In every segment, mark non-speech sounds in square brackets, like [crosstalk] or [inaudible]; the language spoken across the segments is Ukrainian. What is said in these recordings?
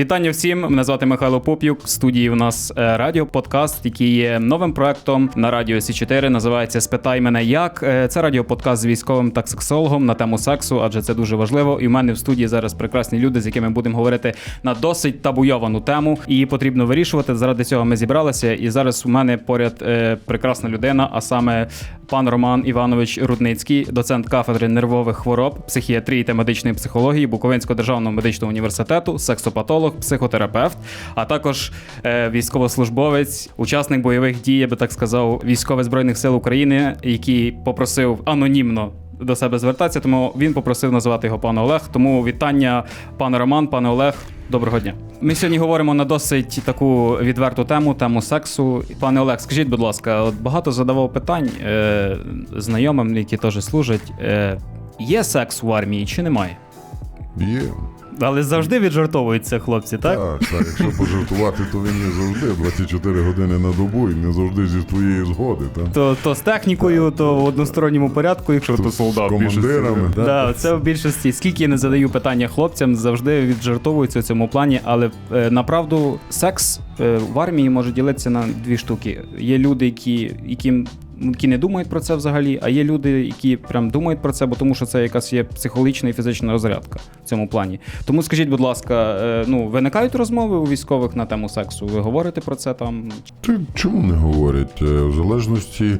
Вітання всім. Мене звати Михайло Поп'юк. В студії у нас е, радіоподкаст, який є новим проектом на радіо Сі 4 Називається Спитай мене як. Е, Це радіоподкаст з військовим та сексологом на тему сексу, адже це дуже важливо. І в мене в студії зараз прекрасні люди, з якими будемо говорити на досить табуйовану тему. Її потрібно вирішувати. Заради цього ми зібралися. І зараз у мене поряд е, прекрасна людина, а саме пан Роман Іванович Рудницький, доцент кафедри нервових хвороб, психіатрії та медичної психології Буковинського державного медичного університету, сексопатолог, психотерапевт, а також е, військовослужбовець, учасник бойових дій, я би так сказав, військових збройних сил України, який попросив анонімно. До себе звертатися, тому він попросив називати його пан Олег. Тому вітання, пане Роман, пане Олег. Доброго дня. Ми сьогодні говоримо на досить таку відверту тему, тему сексу. Пане Олег, скажіть, будь ласка, от багато задавав питань е, знайомим, які теж служать. Е, є секс в армії чи немає? Є. Але завжди віджартовуються хлопці, так? Так, так. Якщо пожартувати, то він не завжди 24 години на добу і не завжди зі твоєї згоди. Так? То, то з технікою, то в односторонньому порядку, якщо То то солдат. більшості. командирами. Да, да, це в більшості. Скільки я не задаю питання хлопцям, завжди віджартовуються в цьому плані. Але е, направду секс е, в армії може ділитися на дві штуки. Є люди, які, яким. Які не думають про це взагалі, а є люди, які прям думають про це, бо тому що це якась є психологічна і фізична розрядка в цьому плані. Тому скажіть, будь ласка, е, ну виникають розмови у військових на тему сексу? Ви говорите про це там? Чому не говорять? Е, В залежності.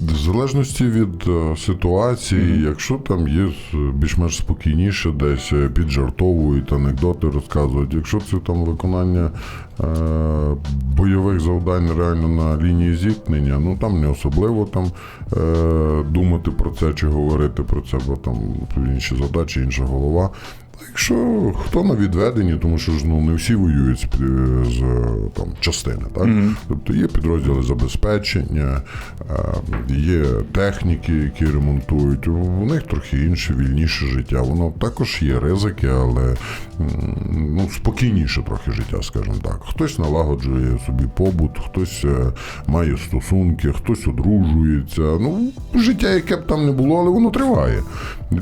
В залежності від е, ситуації, якщо там є е, більш-менш спокійніше, десь е, піджартовують, анекдоти розказують. Якщо це там виконання е, бойових завдань реально на лінії зіткнення, ну там не особливо там е, думати про це чи говорити про це, бо там інші задачі, інша голова. Якщо хто на відведенні, тому що ж ну не всі воюють з, пі- з е, там частини, так тобто є підрозділи забезпечення, е, є техніки, які ремонтують. У них трохи інше, вільніше життя. Воно також є ризики, але ну спокійніше трохи життя, скажімо так. Хтось налагоджує собі побут, хтось е, має стосунки, хтось одружується. Ну життя, яке б там не було, але воно триває.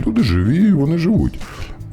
Люди живі, вони живуть.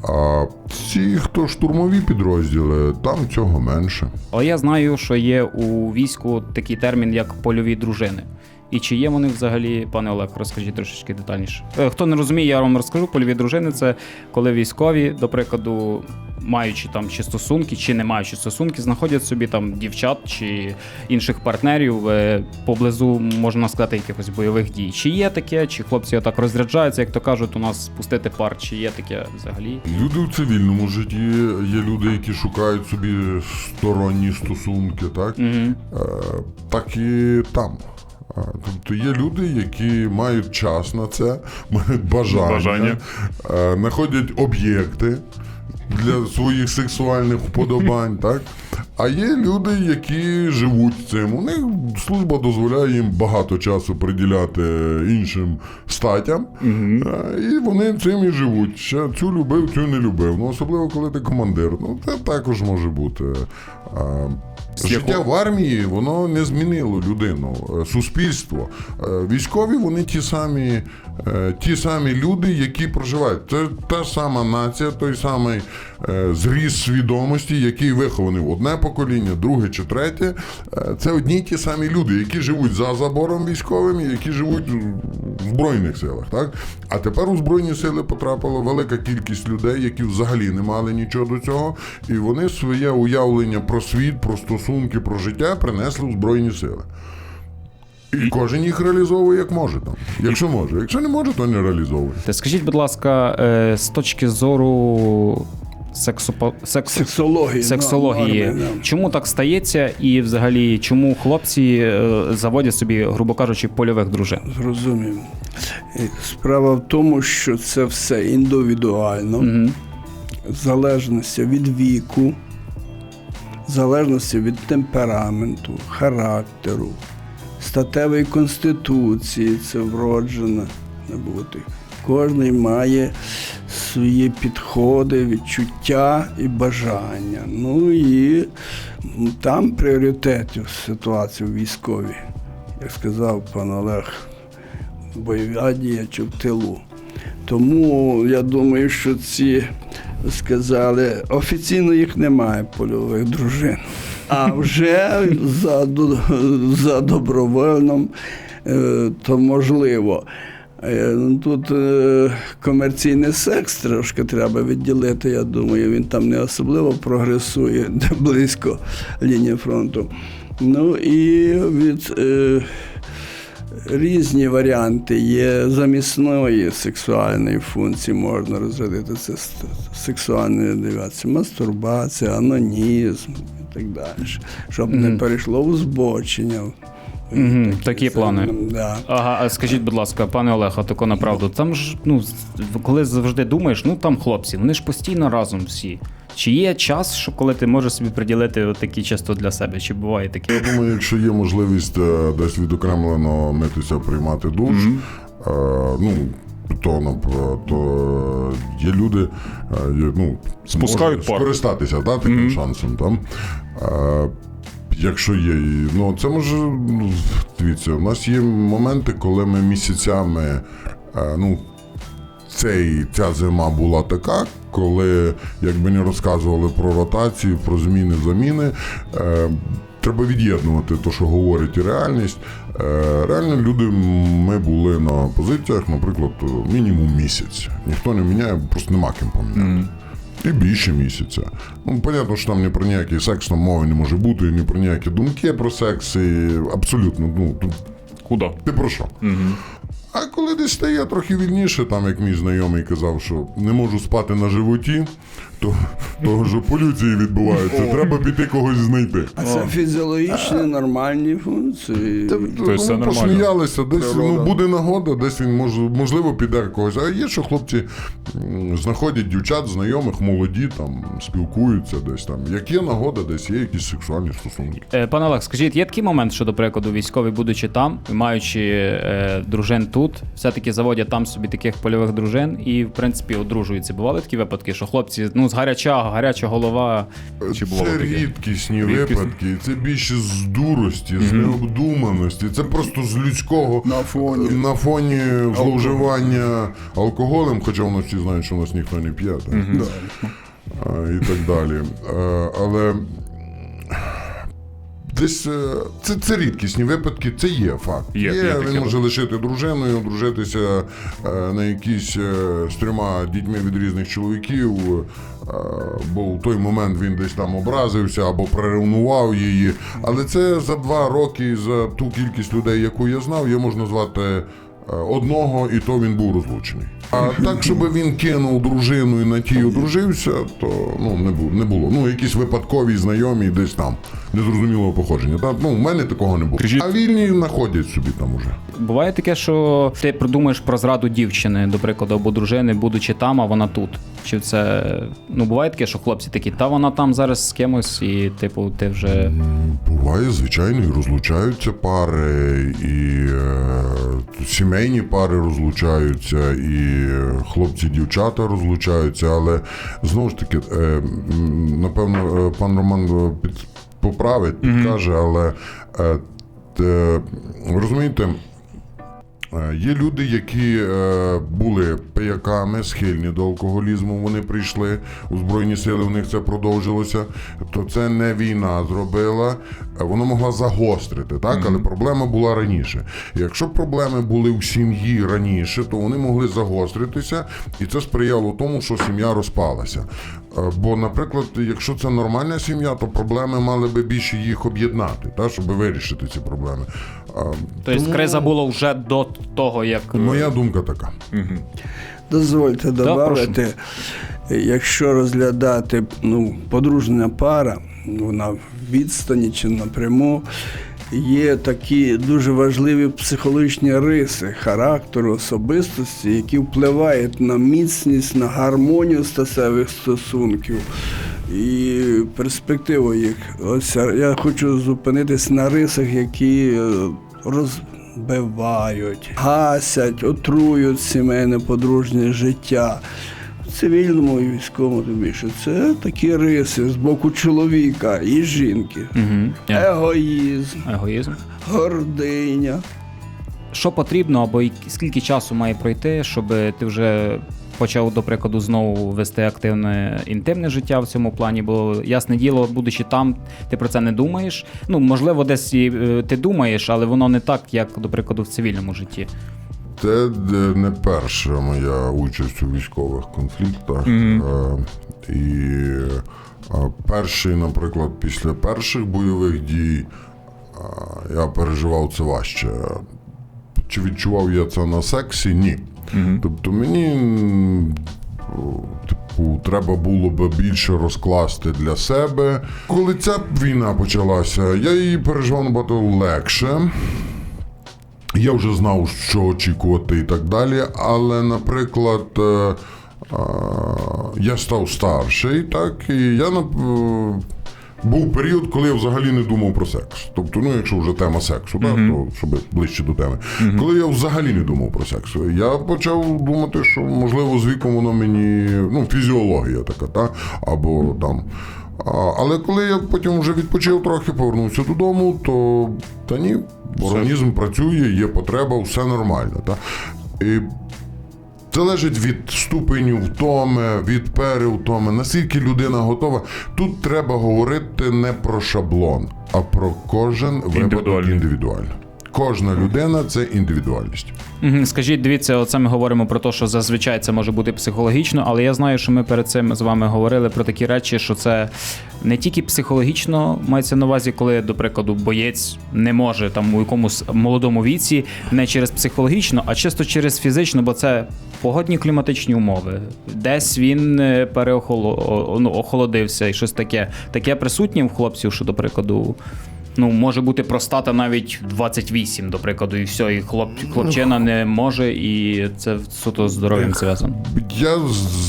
А ці, хто штурмові підрозділи, там цього менше. Але я знаю, що є у війську такий термін, як польові дружини. І чи є вони взагалі, пане Олег, розкажіть трошечки детальніше. Е, Хто не розуміє, я вам розкажу. Польові дружини це коли військові, до прикладу, маючи там чи стосунки, чи не маючи стосунки, знаходять собі там дівчат чи інших партнерів е, поблизу, можна сказати, якихось бойових дій. Чи є таке, чи хлопці отак розряджаються, як то кажуть, у нас спустити пар, чи є таке взагалі? Люди в цивільному житті є люди, які шукають собі сторонні стосунки, так? Угу. Е, так і там. Тобто є люди, які мають час на це, мають бажання, Бажання. е, знаходять об'єкти для своїх сексуальних вподобань, [laughs] так? А є люди, які живуть цим. У них служба дозволяє їм багато часу приділяти іншим статям, і вони цим і живуть. Ще цю любив, цю не любив. Ну, особливо, коли ти командир. Ну, це також може бути. Життя в армії воно не змінило людину, е, суспільство. Е, Військові вони ті самі, ті самі люди, які проживають. Це та сама нація, той самий е, зріст свідомості, який вихований в одне покоління, друге чи третє. Е, Це одні й ті самі люди, які живуть за забором військовим, які живуть в Збройних силах. Так? А тепер у Збройні сили потрапила велика кількість людей, які взагалі не мали нічого до цього, і вони своє уявлення про світ, про стосунки, про життя принесли в Збройні сили. І кожен їх реалізовує як може там. Якщо може. Якщо не може, то не реалізовує. Та Скажіть, будь ласка, е, з точки зору сексопо... секс... Сексології. сексології, норми, да. чому так стається, і взагалі чому хлопці е, заводять собі, грубо кажучи, польових дружин? Зрозумів. Е, Справа в тому, що це все індивідуально, Угу. в залежності від віку, в залежності від темпераменту, характеру, статевої конституції, це вроджено не бути. Кожний має свої підходи, відчуття і бажання. Ну і там пріоритетів ситуації військовій, як сказав пан Олег, бойова дія чи в тилу. Тому я думаю, що ці сказали, офіційно їх немає польових дружин. А вже за, за добровольним, е, то можливо. Е, Тут е, комерційний секс трошки треба відділити, я думаю, він там не особливо прогресує, [laughs] де близько лінії фронту. Ну і від різні варіанти є замісної сексуальної функції, можна розрядити це с- сексуальної мастурбація, анонізм так далі, щоб не перейшло в збочення. Мгм, такі це, плани. Да. Ага, а скажіть, будь ласка, пане Олег, а тако направду. Там ж, ну, коли завжди думаєш, ну там хлопці, вони ж постійно разом всі. Чи є час, що коли ти можеш собі приділити такі часто для себе? Чи буває таке? Я думаю, якщо є можливість е, десь відокремлено митися, приймати душ, е, ну. То, нап- то е, є люди, е, ну, Спускають скористатися да, таким шансом. Там. Е, якщо є. Ну, це може. ну, Дивіться, у нас є моменти, коли ми місяцями. е, ну, цей, ця зима була така, коли, якби не розказували про ротації, про зміни, заміни. Е, Треба від'єднувати те, що говорить і реальність. Е, реально люди, ми були на позиціях, наприклад, мінімум місяць. Ніхто не міняє, просто нема ким поміняти. І більше місяця. Ну, понятно, що там ні про ніякий секс там мови не може бути, ні про ніякі думки про секс. І абсолютно, ну, тут Куди? ти про що? А коли десь стає трохи вільніше, там як мій знайомий казав, що не можу спати на животі, то того ж полюції відбуваються. Треба піти когось знайти. А це фізіологічні нормальні функції. Тобто нормально. посміялися, десь ну, буде нагода, десь він може, можливо піде когось. А є, що хлопці знаходять дівчат, знайомих, молоді, там спілкуються десь там. Як є нагода, десь є якісь сексуальні стосунки. Е, Пане Олег, скажіть, є такий момент, що, до прикладу, військові, будучи там, маючи е, дружин тут, все-таки заводять там собі таких польових дружин і, в принципі, одружуються. Бували такі випадки, що хлопці, ну, з гаряча, гаряча голова. Чи було це таке? рідкісні Рідкісні. випадки, це більше з дурості, з необдуманості. Це просто з людського На фоні. на фоні зловживання алкоголем, хоча у нас всі знають, що у нас ніхто не п'є, так? А, і так далі. А, Але десь е, це, це рідкісні випадки, це є факт. Є, є таке, він да. може лишити дружиною, одружитися е, на якісь е, з трьома дітьми від різних чоловіків, бо в той момент він десь там образився або приревнував її. Але це за два роки, за ту кількість людей, яку я знав, я можу назвати. Одного, і то він був розлучений. А так, щоб він кинув дружину і на тій одружився, то ну не було. Не було. Ну, якісь випадкові знайомі десь там незрозумілого походження. Та, ну, в мене такого не було. А вільні знаходять собі там уже. Буває таке, що ти придумаєш про зраду дівчини, до прикладу, або дружини, будучи там, а вона тут. Чи це. Ну, буває таке, що хлопці такі, та вона там зараз з кимось, і, типу, ти вже. Буває, звичайно, і розлучаються пари, і е, сімейні пари розлучаються, і хлопці, дівчата розлучаються. Але знову ж таки, е, напевно, е, пан Роман е, під, поправить, підкаже, але е, те, розумієте. Е, Є люди, які е, були пияками, схильні до алкоголізму. Вони прийшли у збройні сили. У них це продовжилося. То це не війна зробила. Е, Воно могла загострити, так але проблема була раніше. Якщо проблеми були в сім'ї раніше, то вони могли загостритися, і це сприяло тому, що сім'я розпалася. Е, Бо, наприклад, якщо це нормальна сім'я, то проблеми мали би більше їх об'єднати, так, щоб вирішити ці проблеми. Е, Тобто тому- криза була вже до того, як. Моя думка така. Дозвольте додати, якщо розглядати ну, подружня пара, вона в відстані чи напряму, є такі дуже важливі психологічні риси характеру, особистості, які впливають на міцність, на гармонію статевих стосунків. І перспективу їх. Ось я хочу зупинитись на рисах, які е, розбивають, гасять, отрують сімейне подружнє життя. Цивільному і військовому тим більше. Це такі риси з боку чоловіка і жінки. Угу. Егоїзм, Егоїзм. гординя. Що потрібно, або й- скільки часу має пройти, щоб ти вже почав, до прикладу, знову вести активне інтимне життя в цьому плані, бо ясне діло, будучи там, ти про це не думаєш. Ну, можливо, десь і, е, ти думаєш, але воно не так, як, до прикладу, в цивільному житті. Це не перша моя участь у військових конфліктах. Е, І е, перший, наприклад, після перших бойових дій е, я переживав це важче. Чи відчував я це на сексі? Ні. Тобто мені типу, треба було би більше розкласти для себе. Коли ця війна почалася, я її переживав набагато легше. Я вже знав, що очікувати і так далі. Але, наприклад, е, е, я став старший, так, і я е, був період, коли я взагалі не думав про секс. Тобто, ну, якщо вже тема сексу, так, то щоб ближче до теми. Коли я взагалі не думав про секс, я почав думати, що можливо з віком воно мені ну, фізіологія така, та? або там. Але коли я потім вже відпочив трохи, повернувся додому, то та ні, організм працює, є потреба, все нормально. Та? І залежить від ступеню втоми, від перевтоми, наскільки людина готова. Тут треба говорити не про шаблон, а про кожен випадок Індивідуально. Кожна людина це індивідуальність. Мгм. Скажіть, дивіться, оце ми говоримо про те, що зазвичай це може бути психологічно, але я знаю, що ми перед цим з вами говорили про такі речі, що це не тільки психологічно мається на увазі, коли, до прикладу, боєць не може там у якомусь молодому віці, не через психологічно, а чисто через фізично, бо це погодні кліматичні умови. Десь він е, переохоло, ну, охолодився і щось таке. Таке присутнє в хлопців, що, до прикладу. Ну, може бути простата навіть 28, до прикладу, і все, і хлоп, хлопчина не може, і це суто з здоров'ям зв'язано. Я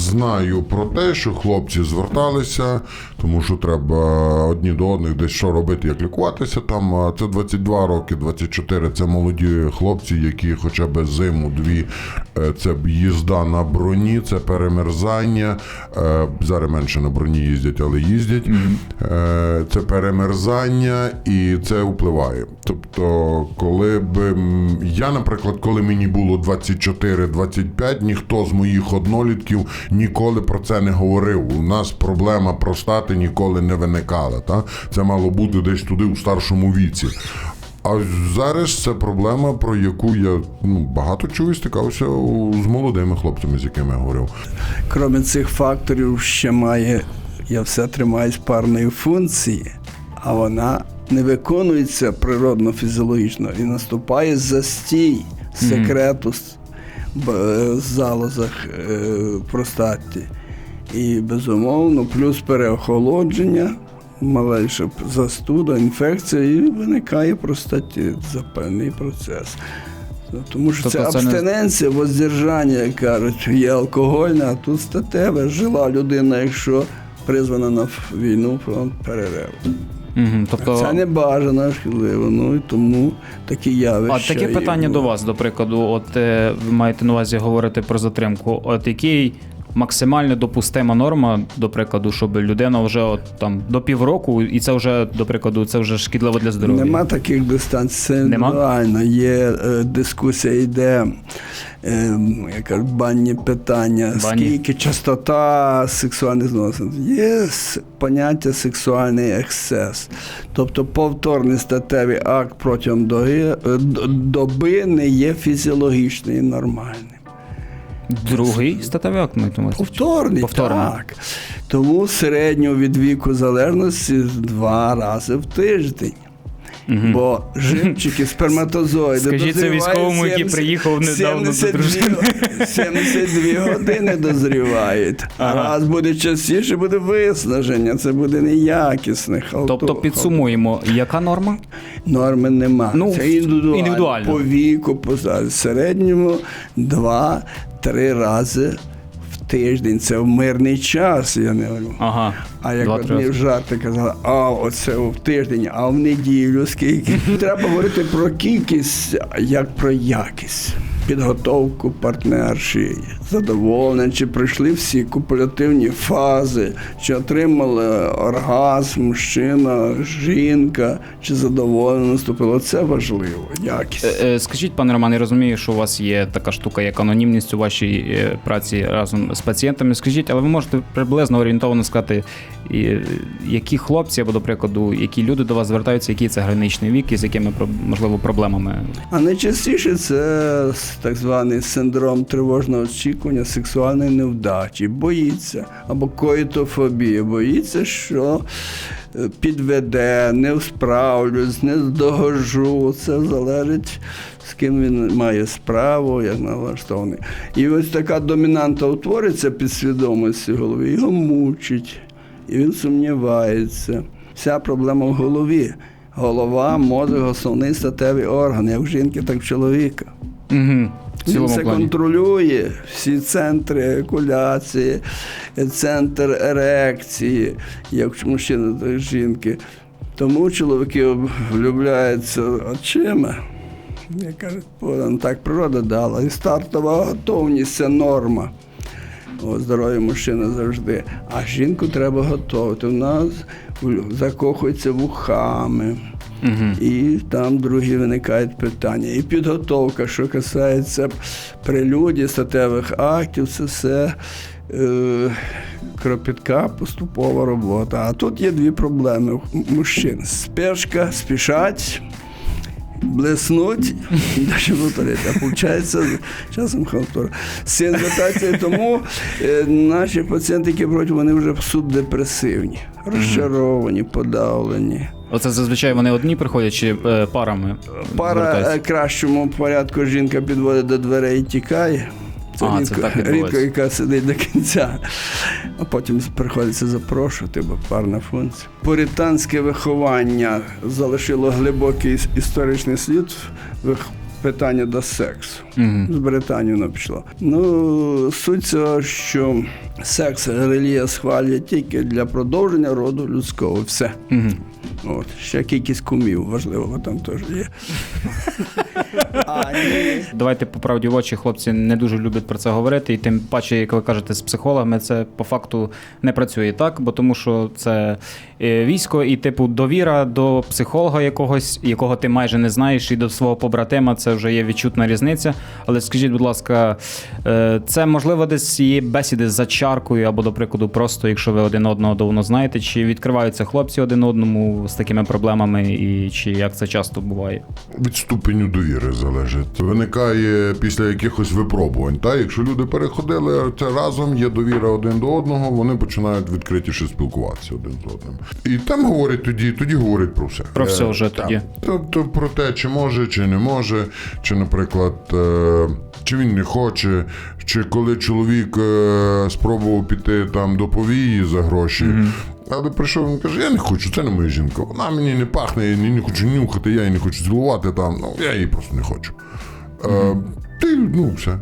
знаю про те, що хлопці зверталися, тому що треба одні до одних десь що робити, як лікуватися. Там це 22 роки, 24 це молоді хлопці, які хоча б зиму-дві е, це їзда на броні, це перемерзання. Е, Зараз менше на броні їздять, але їздять. Е, Це перемерзання і це впливає. Тобто, коли б я, наприклад, коли мені було 24-25, ніхто з моїх однолітків ніколи про це не говорив. У нас проблема простати ніколи не виникала. Та? Це мало бути десь туди у старшому віці. А зараз це проблема, про яку я ну, багато чув і стикався з молодими хлопцями, з якими я говорив. Крім цих факторів, ще має, я все тримаюсь парної функції, а вона не виконується природно-фізіологічно і наступає застій секрету б- е, залозах е, простаті. І безумовно, плюс переохолодження, малейша застуда, інфекція, і виникає простатит, запальний процес. Тому що Тобто це це не- абстиненція, воздержання, як кажуть, є алкогольна, а тут статеве. Жила людина, якщо призвана на війну, фронт перерив. Угу, тобто, Це не бажано, шкідливо, ну і тому такі явища. а таке є. питання до вас, до прикладу, от е, ви маєте на увазі говорити про затримку. От який максимально допустима норма, до прикладу, щоб людина вже от там до півроку, і це вже, до прикладу, це вже шкідливо для здоров'я. Нема таких дистанцій, це Нема? Є е, дискусія, йде е, я банні питання, Банні. скільки частота сексуальних зносин. Є поняття сексуальний ексцес. Тобто повторний статевий акт протягом е, доби не є фізіологічним і нормальним. Другий статевий акт маєте на увазі? Повторний, Повторний. так. Тому середнього від віку залежності два рази в тиждень. Бо живчики, сперматозоїди. Скажіть це військовому, який приїхав недавно до 72 дружини. [laughs] 72 години дозрівають. А Ага. раз буде частіше, буде виснаження, це буде неякісне. Тобто підсумуємо, яка норма? Норми нема. Ну, це індивідуально. індивідуально. По віку, по середньому два-три рази тиждень. Це в мирний час, я не говорю. Ага. А як одні в жарти казали, а оце в тиждень, а в неділю скільки. [laughs] Треба говорити про кількість, як про якість. підготовку партнерші, задоволення, чи пройшли всі копулятивні фази, чи отримали оргазм, мужчина, жінка, чи задоволено наступило. Це важливо, якість. Е, е, Скажіть, пане Роман, я розумію, що у вас є така штука, як анонімність у вашій е, праці разом з пацієнтами. Скажіть, але ви можете приблизно орієнтовно сказати, які хлопці або, до прикладу, які люди до вас звертаються, який це граничний вік і з якими можливо проблемами? А найчастіше це так званий синдром тривожного очікування сексуальної невдачі. Боїться або коїтофобія. Боїться, що е, підведе, не справлюсь, не здогожу. Це залежить, з ким він має справу, як налаштований. І ось така домінанта утвориться під свідомості в голові, його мучить, і він сумнівається. Вся проблема в голові. Голова, мозок, основний статевий орган, як в жінки, так і чоловіка. Угу. Він все плані. контролює, всі центри екуляції, центр ерекції, як в мужчини, так і жінки. Тому чоловіки влюбляються очима. Я кажу, так природа дала. І стартова готовність це норма. О, здоров'я мужчини завжди. А жінку треба готувати. У нас закохується вухами. Угу. І там другі виникають питання. І підготовка, що касається прелюдії, статевих актів, це все е, кропітка, поступова робота. А тут є дві проблеми у мужчин: спешка, спішать. Блеснуть, далі повторити. А виходить, часом халтура. Синтезація тому е, наші пацієнти, які беруть, вони вже субдепресивні, розчаровані, подавлені. Оце зазвичай вони одні приходять чи е, парами? Пара звертаються? е, кращому порядку жінка підводить до дверей і тікає. Це, А, це рідко, так відбувається. рідко, яка сидить до кінця. А потім приходиться запрошувати, бо парна функція. Пуританське виховання залишило глибокий іс- історичний слід в питання до сексу. З Британії воно пішло. Ну, суть цього, що секс релігія схвалює тільки для продовження роду людського. Все. Мгм. От. Ще кількість кумів, важливого там теж є. А, ні. Давайте по правді в очі, хлопці не дуже люблять про це говорити, і тим паче, як ви кажете, з психологами це по факту не працює так, бо тому що це е, військо, і типу довіра до психолога якогось, якого ти майже не знаєш, і до свого побратима це вже є відчутна різниця. Але скажіть, будь ласка, е, це можливо десь є бесіди за чаркою, або, до прикладу, просто якщо ви один одного давно знаєте, чи відкриваються хлопці один одному з такими проблемами, і чи як це часто буває? Від ступеню довіри залежить. Виникає після якихось випробувань. Та якщо люди переходили це разом, є довіра один до одного, вони починають відкритіше спілкуватися один з одним. І там говорять тоді, тоді говорять про все. Про все Е, вже так. тоді. Тобто про те, чи може, чи не може, чи, наприклад, е, чи він не хоче, чи коли чоловік е, спробував піти там до повії за гроші. Але прийшов він каже, я не хочу, це не моя жінка. Вона мені не пахне, я не хочу нюхати, я її не хочу цілувати там. Ну, я її просто не хочу. Е, ти, ну, все.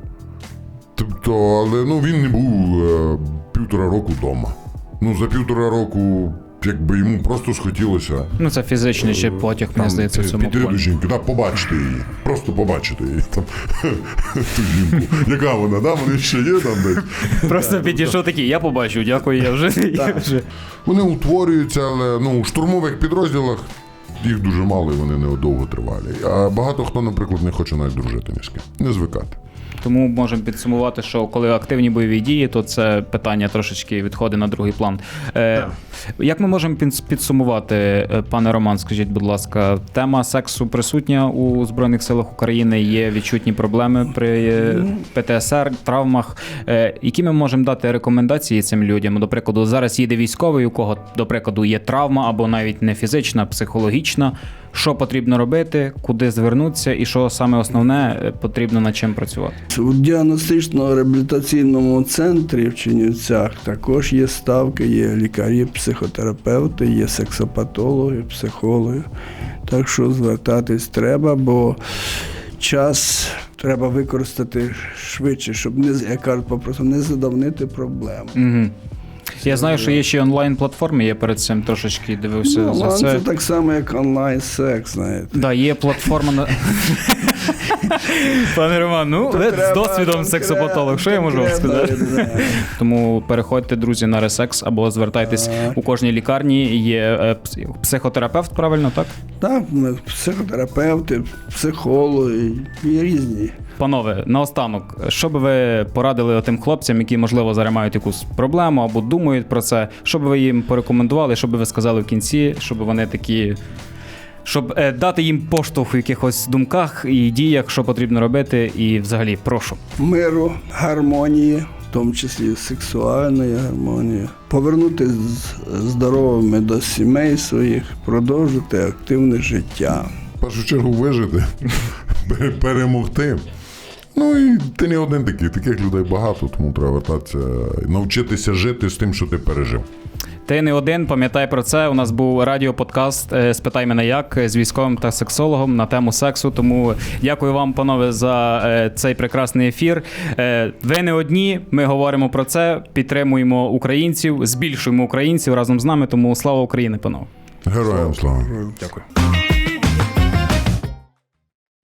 Тобто, але ну, він не був е, півтора року вдома. Ну, за півтора року, якби йому просто схотілося. Ну, це фізичний ще потяг, мені здається, в цьому піти до жінки, да, побачити її. Просто побачити її. Там, [laughs] ту жінку. Яка вона, да? Вони ще є там десь. Просто підійшов такий, я побачив, дякую, я вже. [laughs] Я вже. Вони утворюються, але ну, у штурмових підрозділах їх дуже мало і вони не довго тривалі. А багато хто, наприклад, не хоче навіть дружити ні з ким. Не звикати. Тому можемо підсумувати, що коли активні бойові дії, то це питання трошечки відходить на другий план. Е, як ми можемо під- підсумувати, е, пане Роман, скажіть, будь ласка, тема сексу присутня у Збройних силах України, є відчутні проблеми при е, ПТСР, травмах. Е, які ми можемо дати рекомендації цим людям? До прикладу, зараз їде військовий, у кого, до прикладу, є травма або навіть не фізична, а психологічна. Що потрібно робити, куди звернутися, і що саме основне потрібно над чим працювати? У діагностично-реабілітаційному центрі в Чернівцях також є ставки, є лікарі, психотерапевти, є сексопатологи, психологи. Так що звертатись треба, бо час треба використати швидше, щоб не як кажуть, попросту не задавнити проблему. Угу. Я знаю, що є ще онлайн платформи. Я перед цим трошечки дивився Ну, за це. це так само, як онлайн-секс, знаєте. Да, є платформа на. Пане Роман, ну з досвідом сексопатолог, що я можу вам сказати? Тому переходьте, друзі, на ресекс або звертайтесь у кожній лікарні. Є е, психотерапевт, правильно, так? Так, психотерапевти, психологи і різні. Панове, наостанок, що би ви порадили тим хлопцям, які, можливо, зараз мають якусь проблему або думають про це, що би ви їм порекомендували, що би ви сказали в кінці, щоб вони такі. Щоб е, дати їм поштовх в якихось думках і діях, що потрібно робити, і взагалі прошу. Миру, гармонії, в тому числі сексуальної гармонії, повернутися здоровими до сімей своїх, продовжити активне життя. В першу чергу вижити, [laughs] перемогти. Ну і ти не один такий, таких людей багато, тому треба вертатися, навчитися жити з тим, що ти пережив. Ти не один, пам'ятай про це. У нас був радіоподкаст е, Спитай мене як з військовим та сексологом на тему сексу. Тому дякую вам, панове, за е, цей прекрасний ефір. Е, Ви не одні. Ми говоримо про це, підтримуємо українців, збільшуємо українців разом з нами. Тому слава Україні, панове. Героям слава. Дякую.